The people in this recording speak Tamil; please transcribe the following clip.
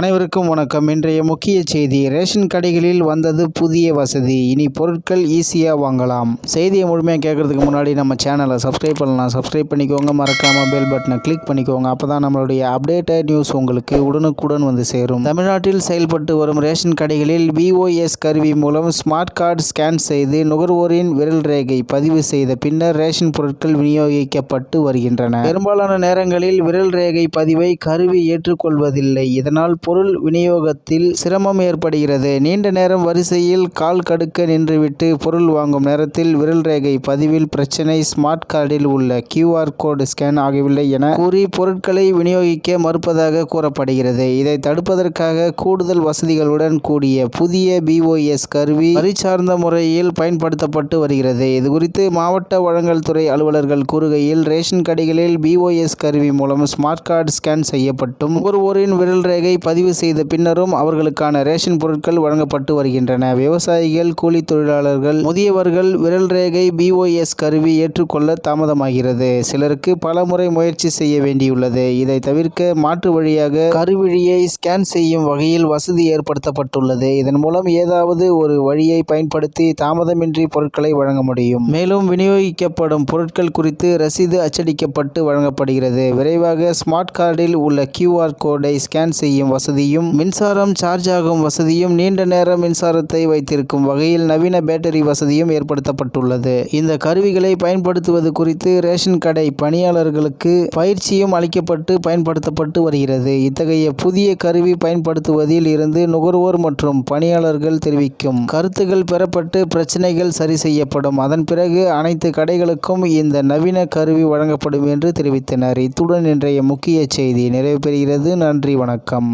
அனைவருக்கும் வணக்கம். இன்றைய முக்கிய செய்தி ரேஷன் கடைகளில் வந்தது புதிய வசதி. இனி பொருட்கள் ஈஸியாக வாங்கலாம். செய்தியை முழுமையாக கேட்கறதுக்கு முன்னாடி நம்ம சேனலை சப்ஸ்கிரைப் பண்ணலாம். சப்ஸ்கிரைப் பண்ணிக்கோங்க. மறக்காமல் பெல் பட்டனை கிளிக் பண்ணிக்கோங்க. அப்போ தான் நம்மளுடைய அப்டேட்டட் நியூஸ் உங்களுக்கு உடனுக்குடன் வந்து சேரும். தமிழ்நாட்டில் செயல்பட்டு வரும் ரேஷன் கடைகளில் பிஓஎஸ் கருவி மூலம் ஸ்மார்ட் கார்டு ஸ்கேன் செய்து நுகர்வோரின் விரல் ரேகை பதிவு செய்த பின்னர் ரேஷன் பொருட்கள் விநியோகிக்கப்பட்டு வருகின்றன. பெரும்பாலான நேரங்களில் விரல் ரேகை பதிவை கருவி ஏற்றுக்கொள்வதில்லை. இதனால் பொருள் விநியோகத்தில் சிரமம் ஏற்படுகிறது. நீண்ட நேரம் வரிசையில் கால் கடுக்க நின்றுவிட்டு பொருள் வாங்கும் நேரத்தில் விரல் ரேகை பதிவில் பிரச்சனை ஸ்மார்ட் கார்டில் உள்ள கியூஆர் கோடு ஸ்கேன் ஆகவில்லை என கூறி பொருட்களை விநியோகிக்க மறுப்பதாக கூறப்படுகிறது. இதை தடுப்பதற்காக கூடுதல் வசதிகளுடன் கூடிய புதிய பிஓஎஸ் கருவி வரிசார்ந்த முறையில் பயன்படுத்தப்பட்டு வருகிறது. இதுகுறித்து மாவட்ட வழங்கல் துறை அலுவலர்கள் கூறுகையில் ரேஷன் கடைகளில் பிஓஎஸ் கருவி மூலம் ஸ்மார்ட் கார்டு ஸ்கேன் செய்யப்பட்டும். ஒருவரின் விரல் ரேகை பதிவு செய்த பின்னரும் அவர்களுக்கான ரேஷன் பொருட்கள் வழங்கப்பட்டு வருகின்றன. விவசாயிகள் கூலி தொழிலாளர்கள் முதியவர்கள் விரல் ரேகை பிஓஎஸ் கருவி ஏற்றுக்கொள்ள தாமதமாகிறது. சிலருக்கு பல முறை முயற்சி செய்ய வேண்டியுள்ளது. இதை தவிர்க்க மாற்று வழியாக கருவிழியை ஸ்கேன் செய்யும் வகையில் வசதி ஏற்படுத்தப்பட்டுள்ளது. இதன் மூலம் ஏதாவது ஒரு வழியை பயன்படுத்தி தாமதமின்றி பொருட்களை வழங்க முடியும். மேலும் விநியோகிக்கப்படும் பொருட்கள் குறித்து ரசீது அச்சடிக்கப்பட்டு வழங்கப்படுகிறது. விரைவாக ஸ்மார்ட் கார்டில் உள்ள கியூஆர் கோடை ஸ்கேன் செய்யும் வசதியும் மின்சாரம் சார்ஜ் ஆகும் வசதியும் நீண்ட நேரம் மின்சாரத்தை வைத்திருக்கும் வகையில் நவீன பேட்டரி வசதியும் ஏற்படுத்தப்பட்டுள்ளது. இந்த கருவிகளை பயன்படுத்துவது குறித்து ரேஷன் கடை பணியாளர்களுக்கு பயிற்சியும் அளிக்கப்பட்டு பயன்படுத்தப்பட்டு வருகிறது. இத்தகைய புதிய கருவி பயன்படுத்துவதில் இருந்து நுகர்வோர் மற்றும் பணியாளர்கள் தெரிவிக்கும் கருத்துகள் பெறப்பட்டு பிரச்சனைகள் சரி செய்யப்படும். அதன் பிறகு அனைத்து கடைகளுக்கும் இந்த நவீன கருவி வழங்கப்படும் என்று தெரிவித்தனர். இத்துடன் இன்றைய முக்கிய செய்தி நிறைவு பெறுகிறது. நன்றி வணக்கம்.